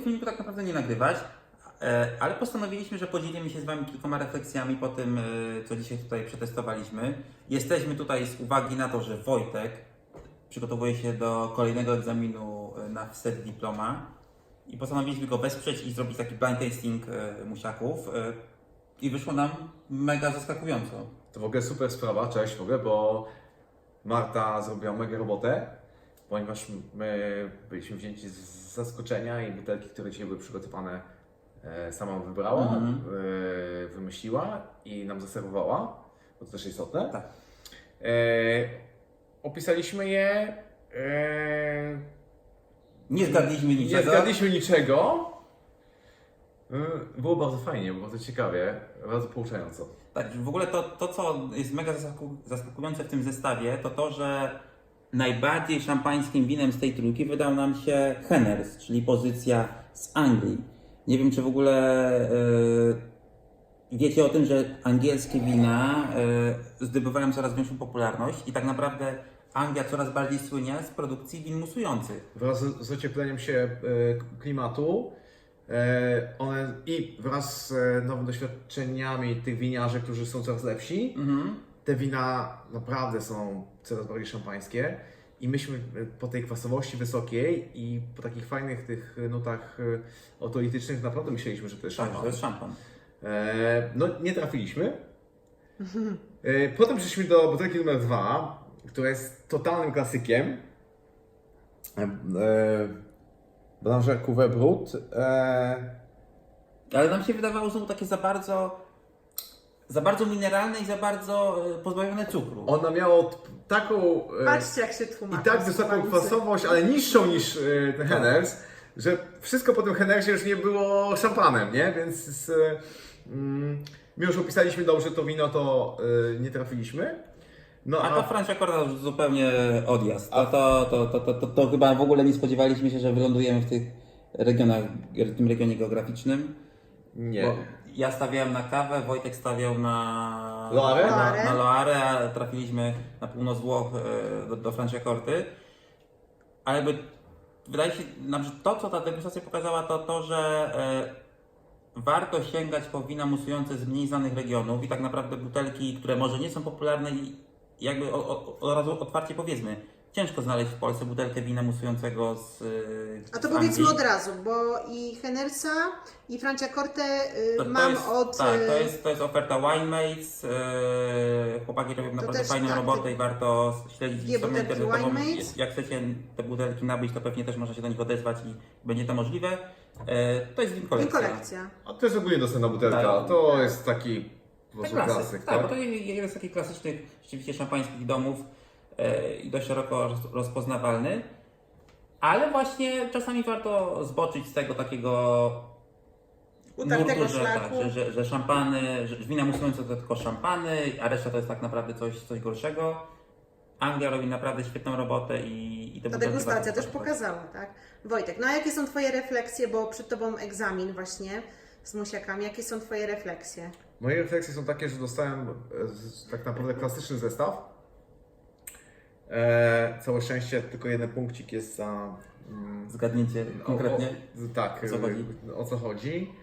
filmiku tak naprawdę nie nagrywać, e, ale postanowiliśmy, że podzielimy się z Wami kilkoma refleksjami po tym, e, co dzisiaj tutaj przetestowaliśmy. Jesteśmy tutaj z uwagi na to, że Wojtek przygotowuje się do kolejnego egzaminu e, na wstęp diploma i postanowiliśmy go wesprzeć i zrobić taki blind tasting musiaków i wyszło nam mega zaskakująco. To w ogóle super sprawa, cześć w ogóle, bo Marta zrobiła mega robotę, ponieważ my byliśmy wzięci z zaskoczenia i butelki, które dzisiaj były przygotowane, e, sama wybrała, Mhm. e, wymyśliła i nam zaserwowała, bo to też istotne. Tak. E, opisaliśmy je, Nie zgadliśmy nie niczego. zgadliśmy niczego. Było bardzo fajnie, było bardzo ciekawie, bardzo pouczająco. Tak, w ogóle to, to co jest mega zaskaku- zaskakujące w tym zestawie, to to, że najbardziej szampańskim winem z tej trójki wydał nam się Henners, czyli pozycja z Anglii. Nie wiem, czy w ogóle e, wiecie o tym, że angielskie wina e, zdobywają coraz większą popularność i tak naprawdę Anglia coraz bardziej słynie z produkcji win musujących. Wraz z z ociepleniem się e, klimatu one i wraz z nowymi doświadczeniami tych winiarzy, którzy są coraz lepsi, Mhm. Te wina naprawdę są coraz bardziej szampańskie. I myśmy e, po tej kwasowości wysokiej i po takich fajnych tych nutach e, autolitycznych naprawdę myśleliśmy, że to jest Tak, szampan. to jest szampan. E, no nie trafiliśmy. E, potem przeszliśmy do butelki numer dwa, która jest totalnym klasykiem. E, e, Cuvée Brut. E, Ale nam się wydawało znowu takie za bardzo, za bardzo mineralne i za bardzo e, pozbawione cukru. ona miała t- taką e, Patrzcie, jak się i tłumaczy. tak wysoką kwasowość, ale niższą niż e, ten Henners, że wszystko po tym Hennersie już nie było szampanem, nie? Więc z, mm, my już opisaliśmy dobrze to wino, to e, nie trafiliśmy. No A to Francia Corda już zupełnie odjazd. To, to, to, to, to, to, to chyba w ogóle nie spodziewaliśmy się, że wylądujemy w tych regionach, w tym regionie geograficznym. Nie. Bo ja stawiałem na kawę, Wojtek stawiał na Loarę? na, na Loarę, a trafiliśmy na północ Włoch e, do, do Franciacorty. Ale jakby wydaje się nam, że to, co ta degustacja pokazała, to to, że e, warto sięgać po wina musujące z mniej znanych regionów i tak naprawdę butelki, które może nie są popularne i jakby o- o- od razu otwarcie powiedzmy, ciężko znaleźć w Polsce butelkę wina musującego z e, A to z powiedzmy Anglii. od razu, bo i Hennersa, i Francia Corte y, To, to mam jest, od... Tak, to y, jest, to jest oferta Winemates. Yy, chłopaki robią naprawdę też fajną tak, robotę i warto śledzić dwie stronę butelki internetową. Winemates. Jak chcecie te butelki nabyć, to pewnie też można się do nich odezwać i będzie to możliwe. Yy, to jest win kolekcja. kolekcja. A to jest ogólnie dostępna butelka. Tak. To jest taki po Tak, prostu klasyk, klasyk, tak, bo tak? to jest jeden z takich klasycznych rzeczywiście szampańskich domów i dość szeroko roz- rozpoznawalny. Ale właśnie czasami warto zboczyć z tego takiego Utartego nurtu, że, tak, że, że, że szampany, że wina musujące to tylko szampany, a reszta to jest tak naprawdę coś, coś gorszego. Anglia robi naprawdę świetną robotę i, i te Ta degustacja też spróbować. pokazała, tak? Wojtek, no a jakie są Twoje refleksje, bo przed Tobą egzamin właśnie z musiakami. Jakie są Twoje refleksje? Moje refleksje są takie, że dostałem e, tak naprawdę klasyczny zestaw. E, całe szczęście tylko jeden punkcik jest za... Mm, Zgadniecie konkretnie? O, o, tak, O co chodzi? e, o co chodzi.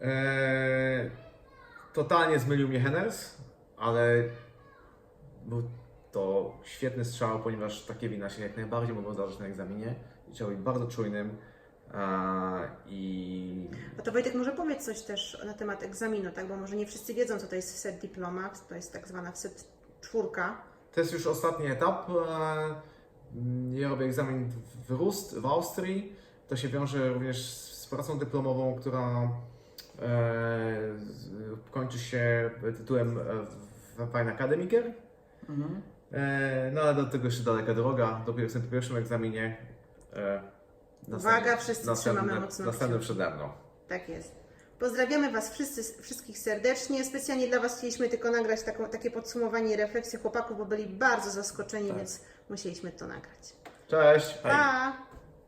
E, totalnie zmylił mnie Henners, ale był to świetny strzał, ponieważ takie wina się jak najbardziej mogą zdarzyć na egzaminie i trzeba być bardzo czujnym. A, I A to Wojtek, może powiedz coś też na temat egzaminu, tak? Bo może nie wszyscy wiedzą, co to jest set diplomat, to jest tak zwana set czwórka. To jest już ostatni etap. E, Ja robię egzamin w Rust w Austrii. To się wiąże również z pracą dyplomową, która e, kończy się tytułem e, Fine Academiker. Mhm. No ale do tego jeszcze daleka droga. Dopiero jestem po pierwszym egzaminie. Uwaga, wszyscy trzymamy mocno Następny przede mną. Tak jest. Pozdrawiamy Was wszyscy, wszystkich serdecznie. Specjalnie dla Was chcieliśmy tylko nagrać taką, takie podsumowanie i refleksję chłopaków, bo byli bardzo zaskoczeni, Tak. więc musieliśmy to nagrać. Cześć! Pa!